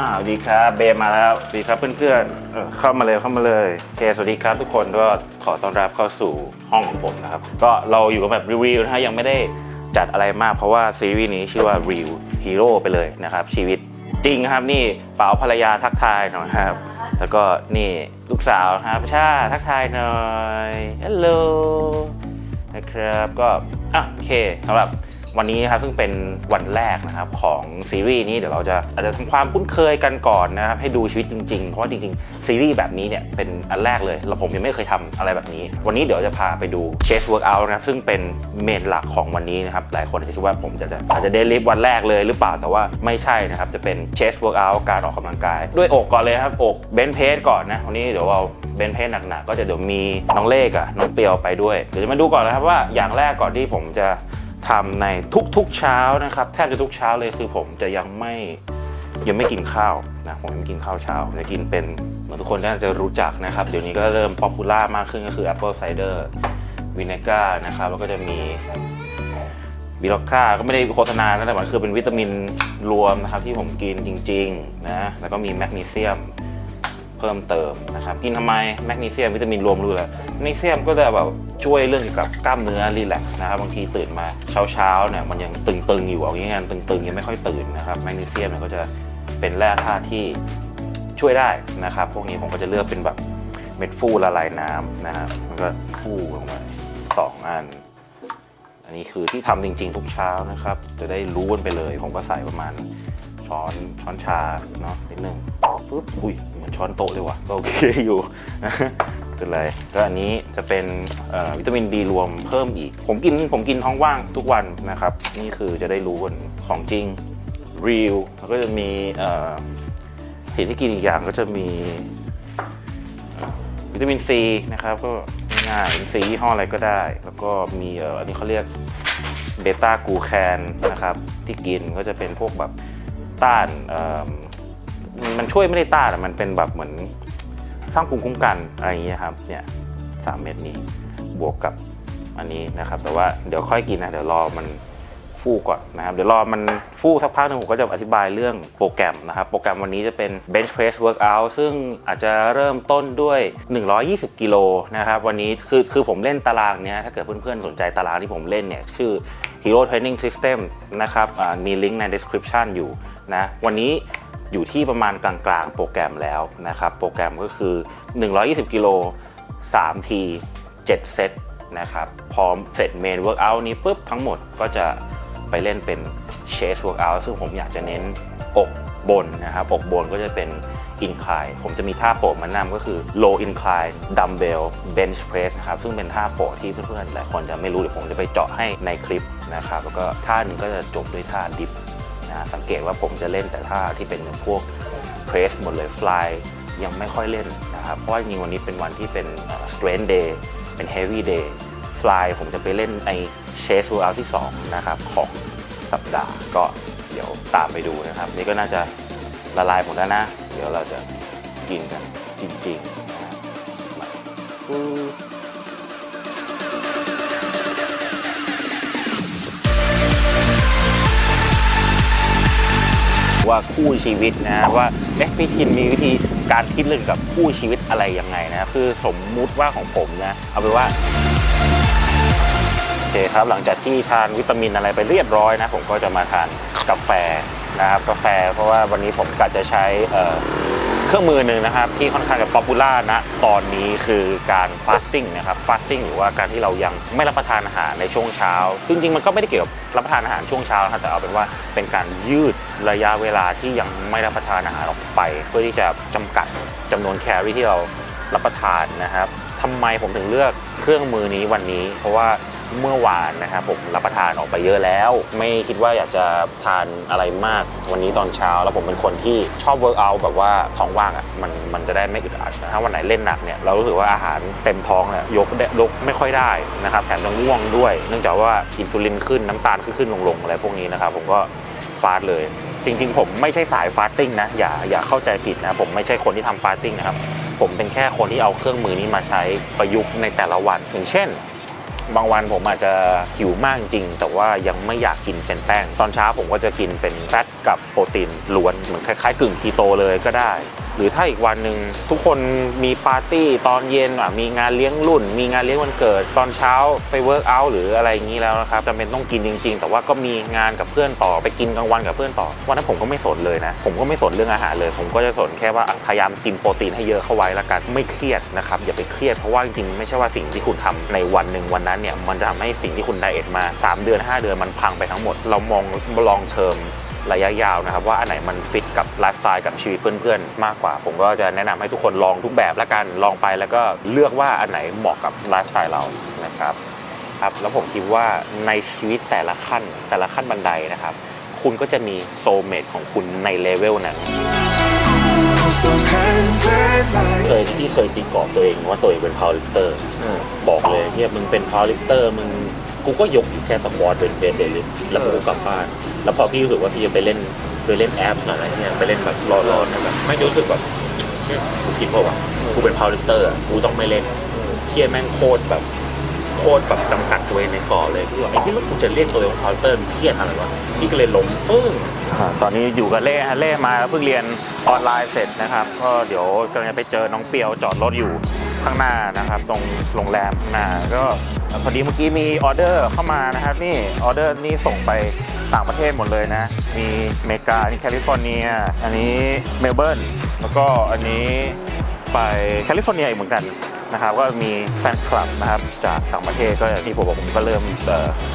อ่าสวัสดีครับเบมมาแล้วสวัสดีครับเพื่อนๆเอ่อเข้ามาเลยเข้ามาเลยโอเคสวัสดีครับทุกคนก็ขอต้อนรับเข้าสู่ห้องของผมนะครับ ก็เราอยู่กับแบบรีวิวนะฮะยังไม่ได้จัดอะไรมากเพราะว่าซีรีส์นี้ชื่อว่า Real Hero ไปเลยนะครับ ชีวิตจริงครับนี่เป๋าภรรยาทักทายหน่อยครับ แล้วก็นี่ลูกสาวนะครับชาทักทายหน่อยฮัลโหลนะครับก็อะโอเคสำหรับ วันนี้นะครับซึ่งเป็นวันแรกนะครับของซีรีส์นี้เดี๋ยวเราจะอาจจะทำความคุ้นเคยกันก่อนนะครับให้ดูชีวิตจริงๆ เพราะว่าจริงๆ ซีรีส์แบบนี้เนี่ยเป็นอันแรกเลยเราผมยังไม่เคยทำอะไรแบบนี้ วันนี้เดี๋ยวจะพาไปดูเชสเวิร์กอัลนะครับซึ่งเป็นเมนหลักของวันนี้นะครับหลายคนอาจจะคิดว่าผมจะอาจจะเดลิฟวันแรกเลยหรือเปล่าแต่ว่าไม่ใช่นะครับจะเป็นเชสเวิร์กอัลการออกกำลังกาย ด้วยอกก่อนเลยครับอกเบนเพสก่อนนะวันนี้เดี๋ยวเราเบนเพศหนักๆก็จะเดี๋ยวมีน้องเลขอะน้องเปียวไปด้วยเดี๋ยวจะมาดูก่อนนะครับว่าอย่างแรกก่อนที่ผมจะ ทำในทุกๆเช้านะครับ แทบจะทุกเช้าเลยคือผมจะยังไม่ยังไม่กินข้าวนะผมยังไม่กินข้าวเช้าจะกินเป็นเหมือนทุกคนน่าจะรู้จักนะครับ เดี๋ยวนี้ก็เริ่มป๊อปปูล่ามากขึ้นก็คือ Apple Cider Vinegar นะครับ แล้วก็จะมีบิลค่าก็ไม่ได้โฆษณานะแต่มันคือเป็นวิตามินรวมนะครับที่ผมกินจริงๆนะแล้วก็มีแมกนีเซียมเพิ่มเติมนะครับ กินทำไมแมกนีเซียมวิตามินรวมรู้เลย แมกนีเซียมก็จะแบบช่วยเรื่องเกี่ยวกับกล้ามเนื้อรีแลกซ์นะครับบางทีตื่นมาเช้าๆเนี่ยมันยังตึงๆอยู่เอางี้กันตึงๆยังไม่ค่อยตื่นนะครับแมกนีเซียมเนี่ยก็จะเป็นแร่ธาตุที่ช่วยได้นะครับ พวกนี้ผมก็จะเลือกเป็นแบบเม็ดฟูละลายน้ำนะครับมันก็ฟูลงมาสองอัน อันนี้คือที่ทำจริง ๆ ทุกเช้านะครับ จะได้รู้กันไปเลย ผมก็ใส่ประมาณช้อนช้อนชาเนาะนิดนึงปุ๊บอุ้ย ช้อนโต๊ะเลยว่ะก็โอเคอยู่เป็นไรก็อันนี้จะเป็นวิตามินดีรวมเพิ่มอีก ผมกินผมกินท้องว่างทุกวันนะครับ นี่คือจะได้รู้กันของจริง real แล้วก็จะมีสิ่งที่กินอีกอย่างก็จะมีวิตามินซีนะครับ ก็ง่ายเป็นซียี่ห้ออะไรก็ได้ แล้วก็มีอันนี้เขาเรียกเบต้ากูแคนนะครับ ที่กินก็จะเป็นพวกแบบต้านอ มันช่วยไม่ได้ต้านอะมันเป็นแบบเหมือนสร้างภูมิคุ้มกันอะไรอย่างเงี้ยครับเนี่ยสามเม็ดนี้บวกกับอันนี้นะครับ แต่ว่าเดี๋ยวค่อยกินนะเดี๋ยวรอมันฟูก่อนนะครับเดี๋ยวรอมันฟูสักพักหนึงผมก็จะอธิบายเรื่องโปรแกรมนะครับ โปรแกรมวันนี้จะเป็น bench press workout ซึ่งอาจจะเริ่มต้นด้วย 120 กิโลนะครับ วันนี้คือคือผมเล่นตารางเนี้ยถ้าเกิดเพื่อนๆ สนใจตารางที่ผมเล่นเนี่ย คือ Hero Training System นะครับมีลิงก์ใน description อยู่นะวันนี้ อยู่ที่ประมาณกลางๆ โปรแกรมแล้วนะครับโปรแกรมก็คือ 120 กิโล3ที7เซตนะครับพอเสร็จเมนเวิร์กอัลนี้ปุ๊บทั้งหมดก็จะไปเล่นเป็นเชสเวิร์กอัลซึ่งผมอยากจะเน้นอกบนนะครับอกบนก็จะเป็น incline ผมจะมีท่าโปรดมานำก็คือ low incline dumbbell bench press นะครับ ซึ่งเป็นท่าโปรดที่เพื่อนๆ หลายคนจะไม่รู้ เดี๋ยวผมจะไปเจาะให้ในคลิปนะครับ แล้วก็ท่าหนึ่งก็จะจบด้วยท่าดิฟ นะสังเกตว่าผมจะเล่นแต่ท่าที่เป็นพวก press หมดเลย fly ยังไม่ค่อยเล่นนะครับ เพราะว่าจริงวันนี้เป็นวันที่เป็นเอ่อ strength day เป็น heavy day fly ผมจะไปเล่นใน chase workout ที่ 2 นะครับ ของสัปดาห์ก็เดี๋ยวตามไปดูนะครับ นี่ก็น่าจะละลายหมดแล้วนะ เดี๋ยวเราจะกินกันจริงๆนะครับ ว่าคู่ชีวิตนะว่าเอ๊ะพี่คินมีวิธีการคิดเรื่องกับคู่ชีวิตอะไรยังไงนะคือสมมุติว่าของผมนะเอาไปนว่าโอเคครับหลังจากที่ทานวิตามินอะไรไปเรียบร้อยนะผมก็จะมาทานกาแฟนะครับกาแฟ เพราะว่าวันนี้ผมกะจะใช้เเครื่องมือหนึ่งนะครับที่ค่อนข้างจะป๊อปปูล่านะตอนนี้คือการฟาสติ้งนะครับฟาสติ้งหรือว่าการที่เรายังไม่รับประทานอาหารในช่วงเช้า จริงๆมันก็ไม่ได้เกี่ยวกับรับประทานอาหารช่วงเช้านะครับแต่เอาเป็นว่าเป็นการยืด ระยะเวลาที่ยังไม่รับประทานอาหารออกไป เพื่อที่จะจำกัดจำนวนแคลอรี่ที่เรารับประทานนะครับทำไมผมถึงเลือกเครื่องมือนี้วันนี้ เพราะว่าเมื่อวานนะครับผมรับประทานออกไปเยอะแล้ว ไม่คิดว่าอยากจะทานอะไรมากวันนี้ตอนเช้า แล้วผมเป็นคนที่ชอบเวิร์กอัลแบบว่าท้องว่างอะมันมันจะได้ไม่อึดอัดนะถ้าวันไหนเล่นหนักเนี่ยเรารู้สึกว่าอาหารเต็มท้องเนี่ยยกได้ยกไม่ค่อยได้นะครับแถมจะง่วงด้วย เนื่องจากว่าอินซูลินขึ้นน้ำตาลขึ้นขึ้นลงลงอะไรพวกนี้นะครับผมก็ฟาสเลย จริง ๆ ผมไม่ใช่สายฟาสติ้งนะอย่าอย่าเข้าใจผิดนะผมไม่ใช่คนที่ทำฟาสติ้งนะครับ ผมเป็นแค่คนที่เอาเครื่องมือนี้มาใช้ประยุกต์ในแต่ละวัน อย่างเช่น บางวันผมอาจจะหิวมากจริง แต่ว่ายังไม่อยากกินเป็นแป้ง ตอนเช้าผมก็จะกินเป็นแฟตกับโปรตีนล้วนเหมือนคล้ายๆ กึ่งคีโตเลยก็ได้ หรือถ้าอีกวันหนึ่งทุกคนมีปาร์ตี้ตอนเย็นอะมีงานเลี้ยงรุ่น มีงานเลี้ยงวันเกิด ตอนเช้าไปเวิร์กอัลหรืออะไรอย่างนี้แล้วนะครับจำเป็นต้องกินจริง ๆ แต่ว่าก็มีงานกับเพื่อนต่อไปกินกลางวันกับเพื่อนต่อ วันนั้นผมก็ไม่สนเลยนะ ผมก็ไม่สนเรื่องอาหารเลย ผมก็จะสนแค่ว่าพยายามกินโปรตีนให้เยอะเข้าไว้ละกันไม่เครียดนะครับอย่าไปเครียดเพราะว่าจริงๆไม่ใช่ว่าสิ่งที่คุณทำในวันหนึ่งวันนั้นเนี่ยมันจะทำให้สิ่งที่คุณไดเอทมาสามเดือนห้าเดือนมันพังไปทั้งหมด เรามองลองเชิมระยะยาวนะครับว่าอันไหนมันฟิ กับไลฟ์สไตล์กับชีวิตเพื่อนๆ มากกว่า ผมก็จะแนะนำให้ทุกคนลองทุกแบบละกันลองไปแล้วก็เลือกว่าอันไหนเหมาะกับไลฟ์สไตล์เรานะครับครับแล้วผมคิดว่าในชีวิตแต่ละขั้นแต่ละขั้นบันไดนะครับ คุณก็จะมีโซลเมทของคุณในเลเวลนั้น Close those hands and เคย lights. ที่เคยตีกรอบตัวเองว่าตัวเองเป็นพาวลิฟเตอร์บอกเลยเฮียมึงเป็นพาวลิฟเตอร์มึงกูก็ยกอยู่แค่สควอตเป็นเบนเดลิฟแล้วกูก็กลับบ้าน แล้วพอพี่รู้สึกว่าพี่จะไปเล่น ไปเล่นแอปอะไรเนี่ยไปเล่นแบบรอๆเนี่ยแบบไม่รู้สึกแบบกูคิดว่ากูเป็นพาวลิเตอร์กูต้องไม่เล่นเฮียดแม่งโคตรแบบโคตรแบบจำกัดตัวเองในก่อเลยคือว่าไอ้ที่ว่ากูจะเรียกตัวเองพาวลิเตอร์มันเครียดอะไรวะพี่ก็เลยล้มปึ้งตอนนี้อยู่กับเล่ฮะเล่มาเพิ่งเรียนออนไลน์เสร็จนะครับ ก็เดี๋ยวกำลังจะไปเจอน้องเปียวจอดรถอยู่ ข้างหน้านะครับตรงโรงแรมข้างหน้าก็พอดีเมื่อกี้มีออเดอร์เข้ามานะครับนี่ออเดอร์นี่ส่งไปต่างประเทศหมดเลยนะ มีอเมริกาอันนี้แคลิฟอร์เนีย อันนี้เมลเบิร์นแล้วก็อันนี้ไปแคลิฟอร์เนียอีกเหมือนกันนะครับก็มีแฟนคลับนะครับจากต่างประเทศก็อย่างที่ผมบอกผมก็เริ่ม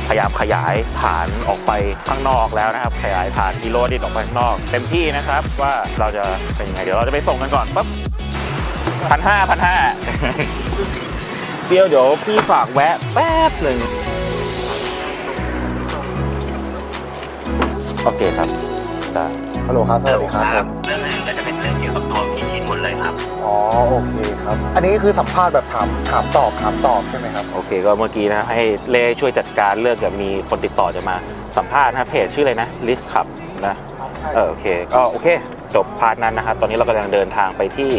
พยายามขยายฐานออกไปข้างนอกแล้วนะครับ ขยายฐานกิโลดิตออกไปข้างนอก เต็มที่นะครับว่าเราจะเป็นยังไงเดี๋ยวเราจะไปส่งกันก่อนปั๊บ พันห้าพันห้าเดียวเดี๋ยวพี่ฝากแวะแป๊บหนึ่งโอเคครับได้ฮัลโหลครับ สวัสดีครับผมเรื่องอื่นก็จะเป็นเรื่องเกี่ยวกับตัวพี่ชินหมดเลยครับ อ๋อ โอเคครับ อันนี้คือสัมภาษณ์แบบถามถามตอบถามตอบใช่ไหมครับ โอเค ก็เมื่อกี้นะ ให้เล่ช่วยจัดการเรื่องกับมีคนติดต่อจะมาสัมภาษณ์นะเพจชื่ออะไรนะลิสขับนะเออโอเค ก็โอเค จบพาร์ทนั้นนะครับ ตอนนี้เรากำลังเดินทางไปที่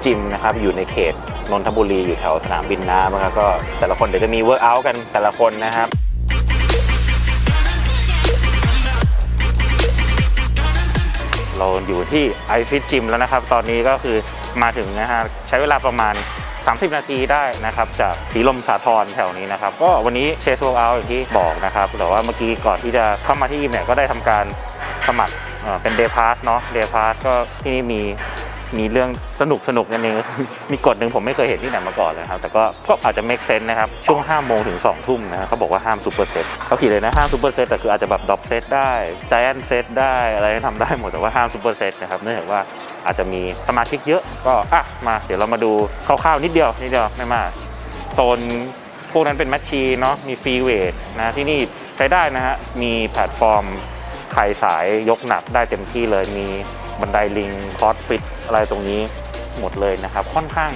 iFit Gym นะครับอยู่ในเขตนนทบุรีอยู่แถวสนามบินน้ำนะครับก็แต่ละคนเดี๋ยวจะมีเวิร์กอักันแต่ละคนนะครับเราอยู่ที่ iFit Gym แล้วนะครับ ตอนนี้ก็คือมาถึงนะฮะใช้เวลาประมาณ 30 นาทีได้นะครับ จากสีลมสาทรแถวนี้นะครับ ก็วันนี้เชสโวเอาอย่างที่บอกนะครับแต่ว่าเมื่อกี้ก่อนที่จะเข้ามาที่ยิมเนี่ยก็ได้ทำการสมัครเอ่อเป็นเดย์พาสเนาะเดย์พาสก็ที่นี่มี มีเรื่องสนุกสนุกนั่นเองมีกฎหนึ่งผมไม่เคยเห็นที่ไหนมาก่อนเลยครับ แต่ก็ก็อาจจะ make sense นะครับ ช่วง 5 โมงถึง 2 ทุ่มนะครับเขาบอกว่าห้ามซูเปอร์เซตเขาขีดเลยนะ ห้ามซูเปอร์เซตแต่คืออาจจะแบบดรอปเซตได้ไจแอนเซตได้อะไรทำได้หมดแต่ว่าห้ามซูเปอร์เซตนะครับเนื่องจากว่าอาจจะมีสมาชิกเยอะก็อะมาเดี๋ยวเรามาดูคร่าวๆนิดเดียวนิดเดียวไม่มากโซนพวกนั้นเป็นแมชชีนเนาะมีฟรีเวทนะที่นี่ใช้ได้นะฮะมีแพลตฟอร์มใครสายยกหนักได้เต็มที่เลยมี บันไดลิงคอร์สฟิตอะไรตรงนี้หมดเลยนะครับ ค่อนข้าง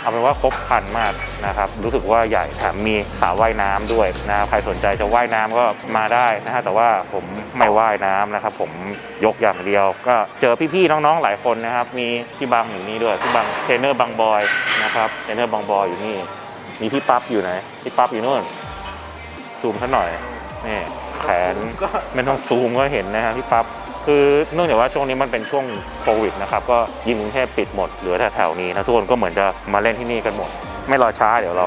เอาเป็นว่าครบครันมากนะครับ รู้สึกว่าใหญ่แถมมีสระว่ายน้ำด้วยนะใครสนใจจะว่ายน้ำก็มาได้นะฮะแต่ว่าผมไม่ว่ายน้ำนะครับ ผมยกอย่างเดียว ก็เจอพี่ๆน้องๆหลายคนนะครับ มีพี่บังอยู่นี่ด้วยพี่บังเทรนเนอร์บังบอยนะครับเทรนเนอร์บังบอยอยู่นี่ มีพี่ปั๊บอยู่ไหนพี่ปั๊บอยู่นู่นซูมซะหน่อยนี่แขนไม่ต้องซูมก็เห็นนะฮะพี่ปั๊บ คือ เนื่องจากว่าช่วงนี้มันเป็นช่วงโควิดนะครับ ก็ยิมกรุงเทพปิดหมด เหลือแต่แถวนี้นะทุกคนก็เหมือนจะมาเล่นที่นี่กันหมด ไม่รอช้าเดี๋ยวเรา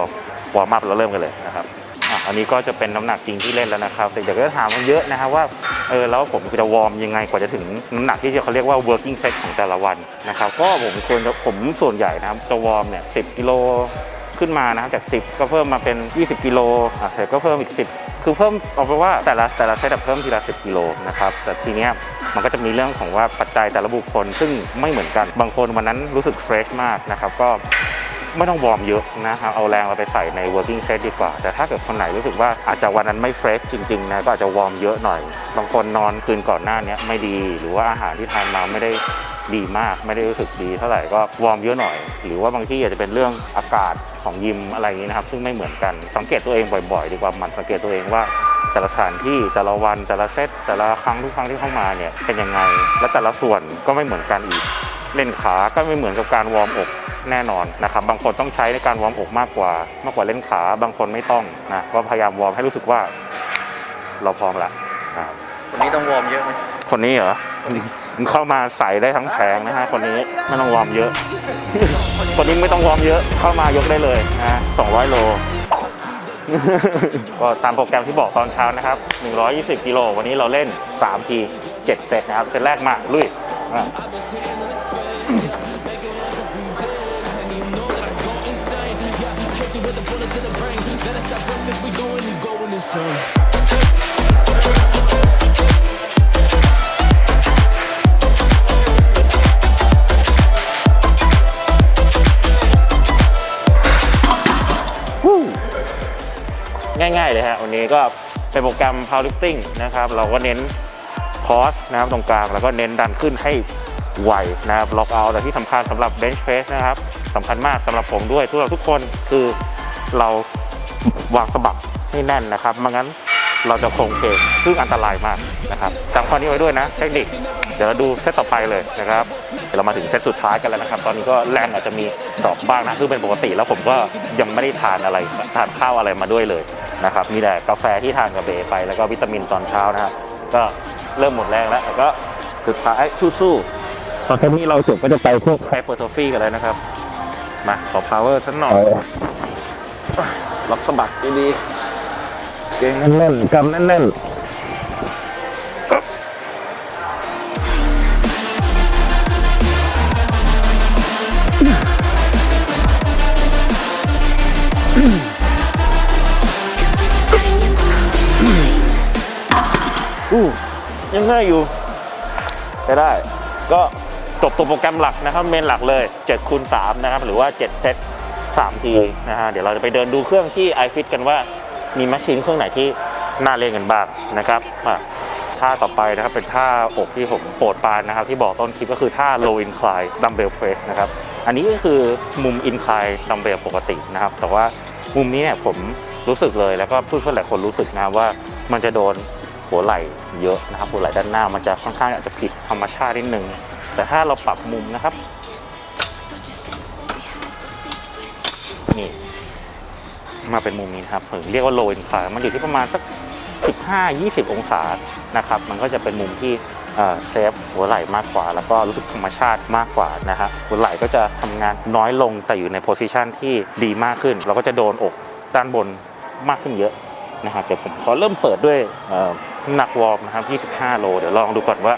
วอร์มอัพเราเริ่มกันเลยนะครับอะอันนี้ก็จะเป็นน้ำหนักจริงที่เล่นแล้วนะครับ แต่เดี๋ยวก็ถามมันเยอะนะครับว่าเออแล้วผมจะวอร์มยังไงกว่าจะถึงน้ำหนักที่เขาเรียกว่า working set ของแต่ละวันนะครับ ก็ผมควรจะผมส่วนใหญ่นะครับจะวอร์มเนี่ย10กิโล ขึ้นมานะครับจาก 10 ก็เพิ่มมาเป็น 20 กิโลอะเสร็จก็เพิ่มอีก 10 คือเพิ่มเอาไปว่าแต่ละแต่ละเซตเพิ่มทีละ 10 กิโลนะครับแต่ทีเนี้ยมันก็จะมีเรื่องของว่าปัจจัยแต่ละบุคคลซึ่งไม่เหมือนกันบางคนวันนั้นรู้สึกเฟรชมากนะครับก็ ไม่ต้องวอร์มเยอะนะครับเอาแรงเราไปใส่ใน working set ดีกว่า แต่ถ้าเกิดคนไหนรู้สึกว่าอาจจะวันนั้นไม่เฟรชจริงๆนะก็อาจจะวอร์มเยอะหน่อย บางคนนอนคืนก่อนหน้านี้ไม่ดี หรือว่าอาหารที่ทานมาไม่ได้ดีมากไม่ได้รู้สึกดีเท่าไหร่ก็วอร์มเยอะหน่อย หรือว่าบางที่อาจจะเป็นเรื่องอากาศของยิมอะไรอย่างนี้นะครับ ซึ่งไม่เหมือนกันสังเกตตัวเองบ่อยๆ ดีกว่าหมั่นสังเกตตัวเองว่าแต่ละสถานที่แต่ละวันแต่ละเซตแต่ละครั้งทุกครั้งที่เข้ามาเนี่ยเป็นยังไง และแต่ละส่วนก็ไม่เหมือนกันอีก เล่นขาก็ไม่เหมือนกับการวอร์มอก แน่นอนนะครับบางคนต้องใช้ในการวอร์มอกมากกว่า มากกว่าเล่นขา บางคนไม่ต้องนะก็พยายามวอร์มให้รู้สึกว่าเราพร้อมละนะครับวันนี้ต้องวอร์มเยอะไหมคนนี้เหรอมันเข้ามาใส่ได้ทั้งแผงนะฮะคนนี้ไม่ต้องวอร์มเยอะ คนนี้ไม่ต้องวอร์มเยอะเข้ามายกได้เลยนะฮะ200โลก็ตามโปรแกรมที่บอกตอนเช้านะครับ 120 กิโล วันนี้เราเล่น 3 ที 7 เซตนะครับ เซตแรกมา ลุย อะง่ายๆเลยฮะวันนี้ก็เป็นโปรแกรม powerlifting นะครับ เราก็เน้นคอสนะครับตรงกลาง แล้วก็เน้นดันขึ้นให้ไวนะครับล็อกเอาแต่ที่สำคัญสำหรับ bench press นะครับสำคัญมากสำหรับผมด้วยทุกเราทุกคนคือเรา วางสะบักให้แน่นนะครับไม่งั้นเราจะโครงเคงซึ่งอันตรายมากนะครับจำข้อนี้ไว้ด้วยนะ เทคนิค เดี๋ยวเราดูเซตต่อไปเลยนะครับ เดี๋ยวเรามาถึงเซตสุดท้ายกันแล้วนะครับ ตอนนี้ก็แรงอาจจะมีดรอปบ้างนะซึ่งเป็นปกติแล้วผมก็ยังไม่ได้ทานอะไรทานข้าวอะไรมาด้วยเลยนะครับ มีแต่กาแฟที่ทานกับเบย์ไปแล้วก็วิตามินตอนเช้านะครับก็เริ่มหมดแรงแล้วแต่ก็สุดท้ายสู้ๆตอนนี้เราจบก็จะไปพวกไฮเปอร์โทฟีกันแล้วนะครับมาขอพาวเวอร์สักหน่อย ล็อกสะบักดีๆเก่งแน่นๆกำแน่นๆอู้ยังง่ายอยู่ใช้ได้ ก็จบตัวโปรแกรมหลักนะครับ เมนหลักเลย7คูณ3นะครับ หรือว่า 7 เซต 3 ทีนะฮะเดี๋ยวเราจะไปเดินดูเครื่องที่ iFit กันว่ามีแมชชีนเครื่องไหนที่น่าเล่นกันบ้างนะครับท่าต่อไปนะครับเป็นท่าอกที่ผมโปรดปรานนะครับ ที่บอกต้นคลิปก็คือท่า low incline dumbbell press นะครับ อันนี้ก็คือมุม incline dumbbell ปกตินะครับ แต่ว่ามุมนี้เนี่ยผมรู้สึกเลยแล้วก็เพื่อนๆหลายคนรู้สึกนะว่ามันจะโดนหัวไหล่เยอะนะครับหัวไหล่ด้านหน้ามันจะค่อนข้างอาจจะผิดธรรมชาตินิดนึงแต่ถ้าเราปรับมุมนะครับ นี่มาเป็นมุมนี้นะครับเรียกว่า low incline มันอยู่ที่ประมาณสัก 15-20 องศานะครับ มันก็จะเป็นมุมที่เซฟหัวไหล่มากกว่า แล้วก็รู้สึกธรรมชาติมากกว่านะฮะหัวไหล่ก็จะทำงานน้อยลงแต่อยู่ในโพซิชันที่ดีมากขึ้น เราก็จะโดนอกด้านบนมากขึ้นเยอะนะครับเดี๋ยวผมขอเริ่มเปิดด้วยหนักวอร์มนะครับ 25 โล เดี๋ยวลองดูก่อนว่า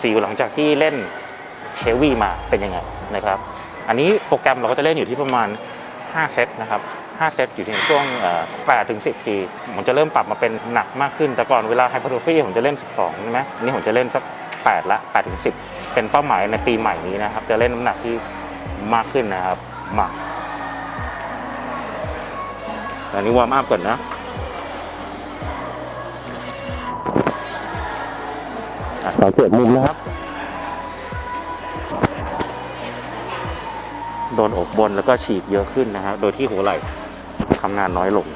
ฟีลหลังจากที่เล่นเฮฟวี่มาเป็นยังไงนะครับ อันนี้โปรแกรมเราก็จะเล่นอยู่ที่ประมาณ 5 เซตนะครับ 5 เซตอยู่ในช่วง8ถึง10 ที ผมจะเริ่มปรับมาเป็นหนักมากขึ้น แต่ก่อนเวลาไฮพ e โ t ฟีผมจะเล่น 12 ใช่ไหมนนี้ผมจะเล่นสัก 8 ละ8ถึง10 เป็นเป้าหมายในปีใหม่นี้นะครับ จะเล่นน้ำหนักที่มากขึ้นนะครับมาตอนนี้วอร์มอัพก่อนนะอะสังเกตมุมนะครับ โดนอกบนแล้วก็ฉีกเยอะขึ้นนะครับโดยที่หัวไหล่ทำงานน้อยลง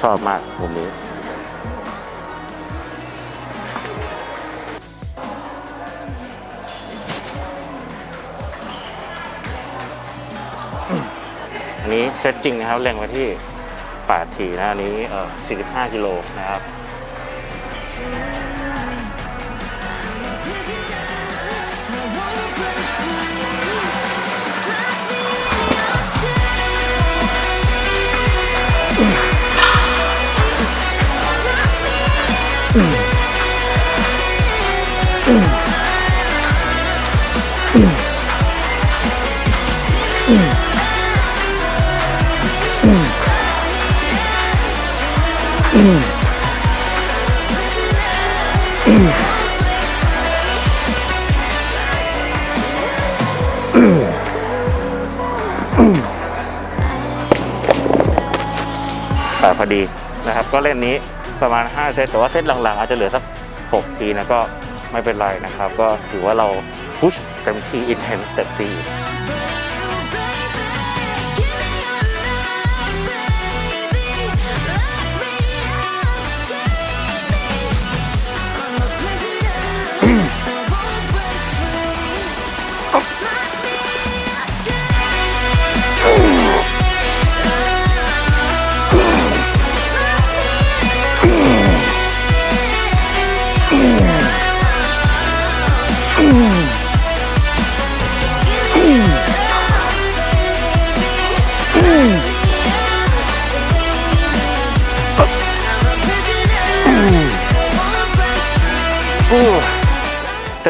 ชอบมากมุมนี้ อันนี้เซตจริงนะครับเล็งไว้ที่8ทีนะอันนี้ 45 กิโลนะครับ แก็เล่นนี้ประมาณ 5 เซตแต่ว่าเซตหลังๆ อาจจะเหลือสัก 6 ทีนะก็ไม่เป็นไรนะครับ ก็ถือว่าเราพุชเต็มที่ intense เต็มที่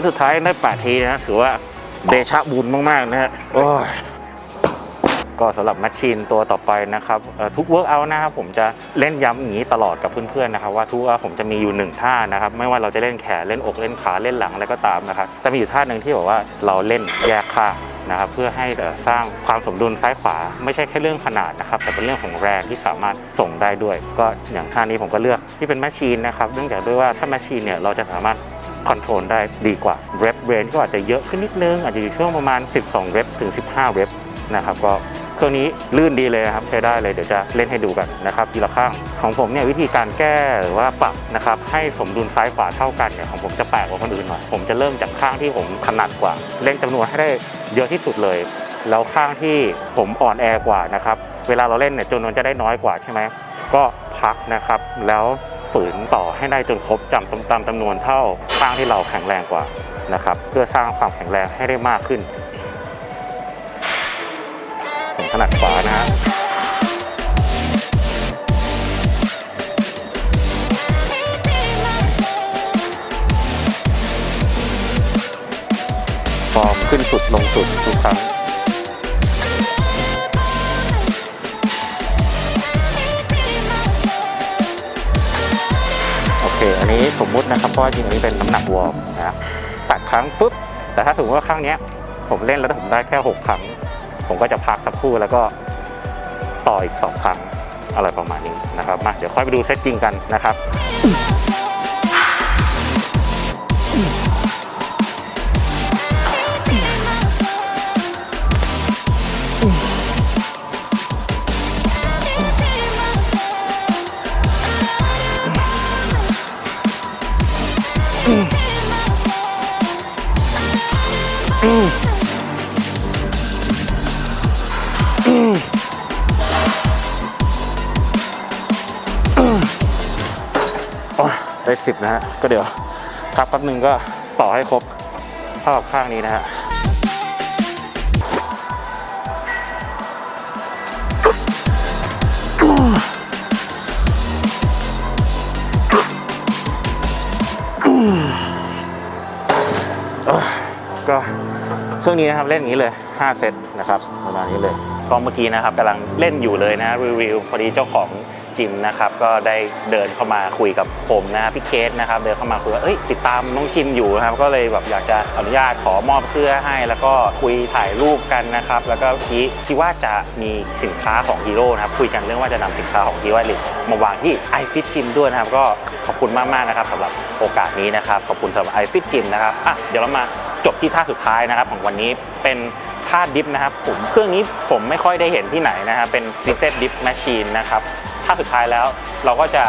สุดท้ายได้แปดทีนะถือว่าเดชะบุญมาก ๆ นะฮะโอ้ยก็สำหรับแมชชีนตัวต่อไปนะครับเอ่อทุกเวิร์กเอานะครับผมจะเล่นย้ำอย่างนี้ตลอดกับเพื่อนๆนะครับว่าทุกว่าผมจะมีอยู่หนึ่งท่านะครับไม่ว่าเราจะเล่นแขนเล่นอกเล่นขาเล่นหลังอะไรก็ตามนะครับจะมีอยู่ท่าหนึ่งที่บอกว่าเราเล่นแยกข้างนะครับเพื่อให้เอ่อสร้างความสมดุลซ้ายขวา ไม่ใช่แค่เรื่องขนาดนะครับแต่เป็นเรื่องของแรงที่สามารถส่งได้ด้วย ก็อย่างท่านี้ผมก็เลือกที่เป็นแมชชีนนะครับเนื่องจากด้วยว่าถ้าแมชชีนเนี่ยเราจะสามารถ คอนโทรลได้ดีกว่าเรปเรนก็อาจจะเยอะขึ้นนิดนึง อาจจะอยู่ช่วงประมาณ 12เรปถึง 15เรปนะครับก็เครื่องนี้ลื่นดีเลยนะครับใช้ได้เลยเดี๋ยวจะเล่นให้ดูกันนะครับทีละข้างของผมเนี่ยวิธีการแก้หรือว่าปรับนะครับให้สมดุลซ้ายขวาเท่ากันเนี่ยของผมจะแปลกกว่าคนอื่นหน่อยผมจะเริ่มจากข้างที่ผมถนัดกว่าเล่นจำนวนให้ได้เยอะที่สุดเลย แล้วข้างที่ผมอ่อนแอกว่านะครับเวลาเราเล่นเนี่ยจำนวนจะได้น้อยกว่าใช่ไหมก็พักนะครับแล้ว ฝืนต่อให้ได้จนครบจำตามจำนวนเท่าข้างที่เราแข็งแรงกว่านะครับเพื่อสร้างความแข็งแรงให้ได้มากขึ้นผมถนัดขวานะฮะฟอร์มขึ้นสุดลงสุดทุกครั้ง นี้สมมุตินะครับเพราะว่าจริงๆอันนี้เป็นน้ำหนักวอร์มนะครับตัดครั้งปุ๊บแต่ถ้าสมมติว่าครั้งนี้ผมเล่นแล้วผมได้แค่ 6 ครั้ง ผมก็จะพักสักครู่แล้วก็ต่ออีก 2 ครั้งอะไรประมาณนี้นะครับมาเดี๋ยวค่อยไปดูเซตจริงกันนะครับ ได้สิบนะฮะก็เดี๋ยวพักแป๊บนึงก็ต่อให้ครบเท่ากับข้างนี้นะฮะก็เครื่องนี้นะครับเล่นอย่างนี้เลย 5 เซตนะครับประมาณนี้เลยก็เมื่อกี้นะครับกำลังเล่นอยู่เลยนะรีวิวพอดีเจ้าของ จิมนะครับก็ได้เดินเข้ามาคุยกับผมนะพี่เคสนะครับเดินเข้ามาคุยว่าเอ้ยติดตามน้องจิมอยู่นะครับก็เลยแบบอยากจะอนุญาตขอมอบเสื้อให้ แล้วก็คุยถ่ายรูปกันนะครับแล้วก็พี่ที่ว่าจะมีสินค้าของฮีโร่นะครับคุยกันเรื่องว่าจะนำสินค้าของฮีโร่ลิมาวางที่ iFit Gym ด้วยนะครับ ก็ขอบคุณมากๆนะครับสำหรับโอกาสนี้นะครับ ขอบคุณสำหรับ iFit Gym นะครับอะเดี๋ยวเรามาจบที่ท่าสุดท้ายนะครับ ของวันนี้เป็นท่าดิฟนะครับผมเครื่องนี้ผมไม่ค่อยได้เห็นที่ไหนนะฮะเป็น Seated Dip Machine นะครับ ท่าสุดท้ายแล้วเราก็จะ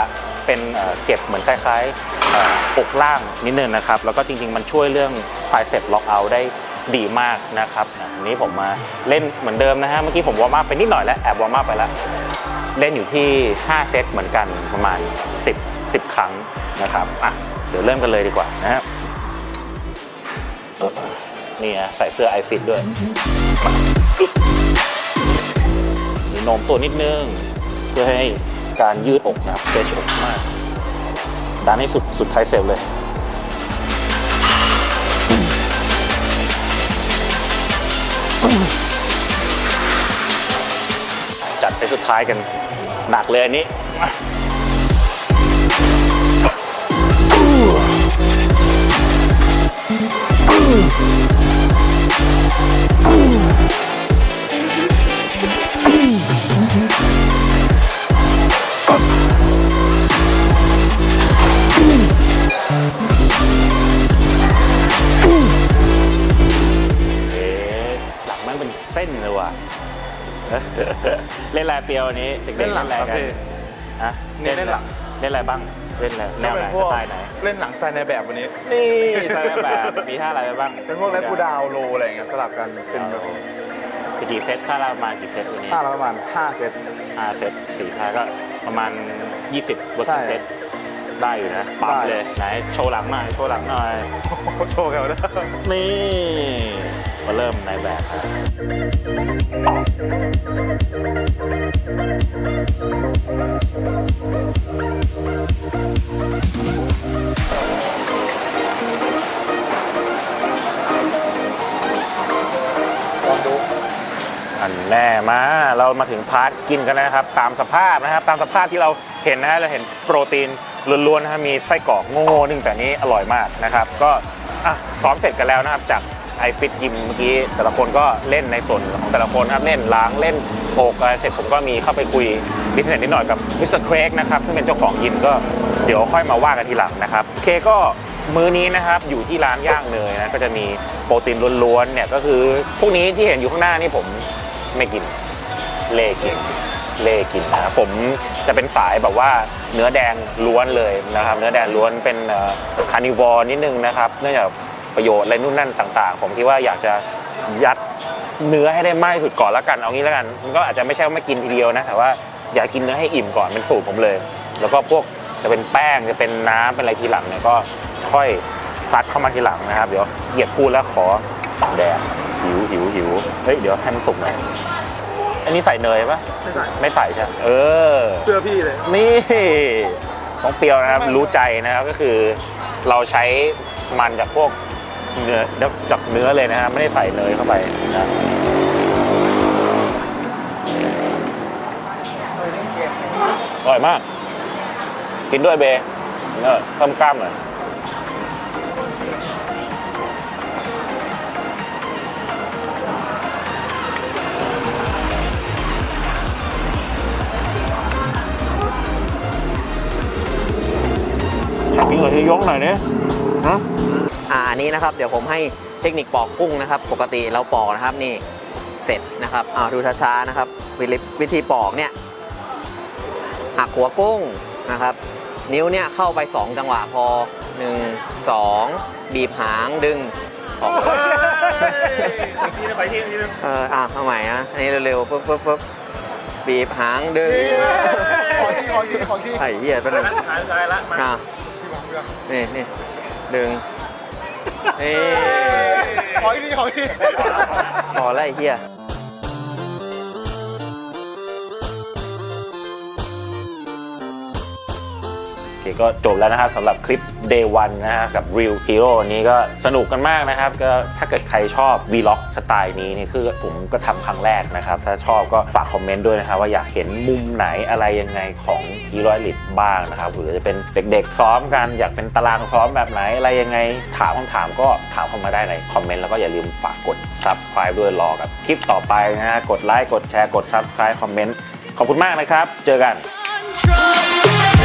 เป็นเก็บเหมือนคล้ายๆเอ่อกล่างนิดนึงนะครับ แล้วก็จริงๆ มันช่วยเรื่อง Tricep Lock Out ได้ดีมากนะครับอันนี้ผมมาเล่นเหมือนเดิมนะฮะ เมื่อกี้ผมวอร์มอัพไปนิดหน่อยแล้ว แอบวอร์มอัพไปแล้ว เล่นอยู่ที่ 5 เซตเหมือนกันประมาณ 10 10 ครั้งนะครับอะเดี๋ยวเริ่มกันเลยดีกว่านะครับนี่นะใส่เสื้อไอฟิตด้วยมีโน้มตัวนิดนึง พื่อให้การยืดอกนะครับเฟชอกมากดันให้สุดสุดท้ายเซลเลยจัดเซตสุดท้ายกัน หนักเลยอันนี้ เล่นอะไรเปียววันนี้เด็กๆเล่นหลังอะไรครับกันพี่ฮะนี่เล่นหลังเล่นอะไรบ้างเล่นอะไรแนวไหนก็เป็พสวกไตล์ไหนเล่นหนังสไตล์ในแบบวันนี้นี่สไตล์แบบมีท่าอะไรไปบ้างเป็นพวกแรปปูดาวโลอะไรอย่างเงี้ยสลับกันเป็นแบบเป็นกี่เซตท่าละประมาณกี่เซตวันนี้ท่าละประมาณ5เซตห้าเซตสี่ท่าก็ประมาณ 20วัตใช่เซตได้อยู่นะปั๊มได้เลยไหนโชว์หลังหน่อยโชว์หลังหน่อยโชว์กันนะนี่ ก็เริ่มในแบบอันแน่มาเรามาถึงพาร์ทกินกันนะครับ ตามสภาพนะครับ ตามสภาพที่เราเห็นนะเราเห็นโปรตีนล้วนๆนะมีไส้กรอกโง่ๆนึงแต่นี้อร่อยมากนะครับ ก็อะซ้อมเสร็จกันแล้วนะครับจาก ไอฟิตยิมเมื่อกี้แต่ละคนก็เล่นในส่วนของแต่ละคนครับเล่นล้างเล่นโอกอะไรเสร็จผมก็มีเข้าไปคุยบิสเนสนิดหน่อยกับมิสเตอร์เครกนะครับซึ่งเป็นเจ้าของยิมก็เดี๋ยวค่อยมาว่ากันทีหลังนะครับเคก็มื้อนี้นะครับอยู่ที่ร้านย่างเนยนะก็จะมีโปรตีนล้วนๆเนี่ยก็คือพวกนี้ที่เห็นอยู่ข้างหน้านี่ผมไม่กินเล่กินเล่กินนะผมจะเป็นสายแบบว่าเนื้อแดงล้วนเลยนะครับ เนื้อแดงล้วนเป็นคานิวอร์นิดนึงนะครับ เนื่องจาก ประโยชน์อะไรนู่นนั่นต่าง ๆ ผมคิดว่าอยากจะยัดเนื้อให้ได้มากที่สุดก่อนแล้วกันเอางี้แล้วกันมันก็อาจจะไม่ใช่ว่าไม่กินทีเดียวนะแต่ว่าอยากกินเนื้อให้อิ่มก่อนเป็นสูตรผมเลย แล้วก็พวกจะเป็นแป้งจะเป็นน้ำเป็นอะไรทีหลังเนี่ยก็ค่อยซัดเข้ามาทีหลังนะครับ เดี๋ยวเหยียดพูดแล้วขอแดกหิวหิวหิวเฮ้ยเดี๋ยวให้มันสุกหน่อยอันนี้ใส่เนยปะไม่ใส่ไม่ใส่ใช่ไหมเออ เพื่อพี่เลยนี่ต้องเปรียวนะครับรู้ใจนะครับก็คือ เราใช้มันจากพวก เนื้อจากเนื้อเลยนะครับไม่ได้ใส่เนยเข้าไปนะอร่อยมาก กินด้วยเบเนอเพิ่มกล้ามหน่อยกินกับที่ยกหน่อยเนี่ยฮะ อ่าอันนี้นะครับเดี๋ยวผมให้เทคนิคปอกกุ้งนะครับ ปกติเราปอกนะครับนี่เสร็จนะครับอ่าดูช้าๆนะครับวิธีวิธีปอกเนี่ยหักหัวกุ้งนะครับ นิ้วเนี่ยเข้าไป 2 จังหวะพอ 1 2 บีบหางดึงออกเอออะเอาใหม่นะอันนี้เร็วๆปุ๊บปุ๊บปุ๊บบีบหางดึงขอที่ขอที่ขอที่ไอ้เหี้ยเป็นงอะนี่นี่ดึง นี่ขอที่ขอที่พอแล้วไอ้เหี้ย เคก็จบแล้วนะครับสำหรับคลิป day one นะฮะกับ Real Hero นี้ก็สนุกกันมากนะครับ ก็ถ้าเกิดใครชอบ Vlog สไตล์นี้นี่คือผมก็ทำครั้งแรกนะครับ ถ้าชอบก็ฝากคอมเมนต์ด้วยนะครับ ว่าอยากเห็นมุมไหนอะไรยังไงของ Hero Elite บ้างนะครับ หรือจะเป็นเด็กๆซ้อมกัน อยากเป็นตารางซ้อมแบบไหนอะไรยังไง ถามคำถามก็ถามเข้ามาได้ในคอมเมนต์แล้วก็อย่าลืมฝากกด subscribe ด้วยรอกับคลิปต่อไปนะฮะกดไลค์กดแชร์กด subscribe คอมเมนต์ขอบคุณมากนะครับ เจอกัน Control.